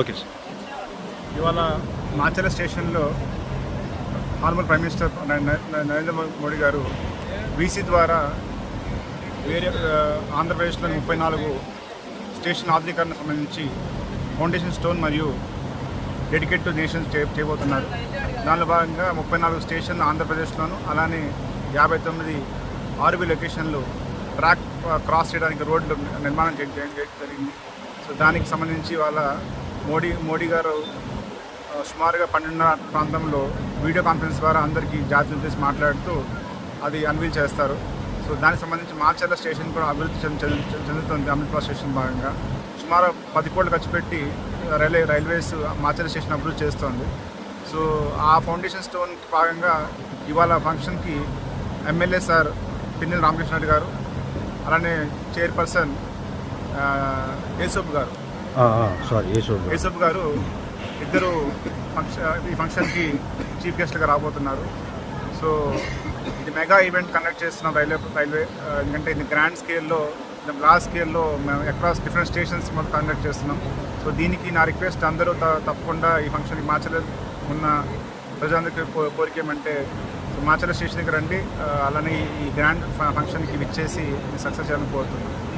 Okay sir. ఇవాళ మాచల స్టేషన్లో హార్మల్ prime minister Narendra Modi garu B ద్వారా వేరే ఆంధ్రప్రదేశ్లోని ముప్పై నాలుగు స్టేషన్ ఆధునీకరణ సంబంధించి ఫౌండేషన్ స్టోన్ మరియు డెడికేట్ టు నేషన్ చేయబోతున్నారు. దానిలో భాగంగా ముప్పై నాలుగు స్టేషన్ ఆంధ్రప్రదేశ్లోను అలానే యాభై తొమ్మిది ఆర్బీ లొకేషన్లు ట్రాక్ క్రాస్ చేయడానికి రోడ్లు నిర్మాణం జరిగింది. సో దానికి సంబంధించి వాళ్ళ మోడీ మోడీ గారు సుమారుగా పన్నెండున్నర ప్రాంతంలో వీడియో కాన్ఫరెన్స్ ద్వారా అందరికీ జాతీయ చేసి మాట్లాడుతూ అది అన్వీల్ చేస్తారు. సో దానికి సంబంధించి మాచర్ల స్టేషన్ కూడా అభివృద్ధి చెంది- చెందుతుంది అమృత్పాల్ స్టేషన్ భాగంగా. సుమారు పది కోట్లు ఖర్చు పెట్టి రైల్వే రైల్వేస్ మాచర్ల స్టేషన్ అభివృద్ధి చేస్తోంది. సో ఆ ఫౌండేషన్ స్టోన్ భాగంగా ఇవాళ ఫంక్షన్కి ఎమ్మెల్యే సార్ పిన్నెల రామకృష్ణ రెడ్డి గారు అలానే చైర్పర్సన్ యేసోబ్ గారు. సారీ యశోద్ గారు ఇద్దరు ఫంక్షన్ ఈ ఫంక్షన్కి చీఫ్ గెస్ట్గా రాబోతున్నారు. సో ఇది మెగా ఈవెంట్ కండక్ట్ చేస్తున్నాం రైల్వే రైల్వే ఎందుకంటే ఇది గ్రాండ్ స్కేల్లో లార్జ్ స్కేల్లో మేము అక్రాస్ డిఫరెంట్ స్టేషన్స్ మొత్తం కండక్ట్ చేస్తున్నాం. సో దీనికి నా రిక్వెస్ట్ అందరూ తప్పకుండా ఈ ఫంక్షన్కి మాచల ఉన్న ప్రజలందరికీ కో- కోరిక ఏమంటే సో మాచల స్టేషన్కి రండి. అలానే ఈ- గ్రాండ్ ఫంక్షన్కి విచ్చేసి సక్సెస్ చేయాలని కోరుతున్నాను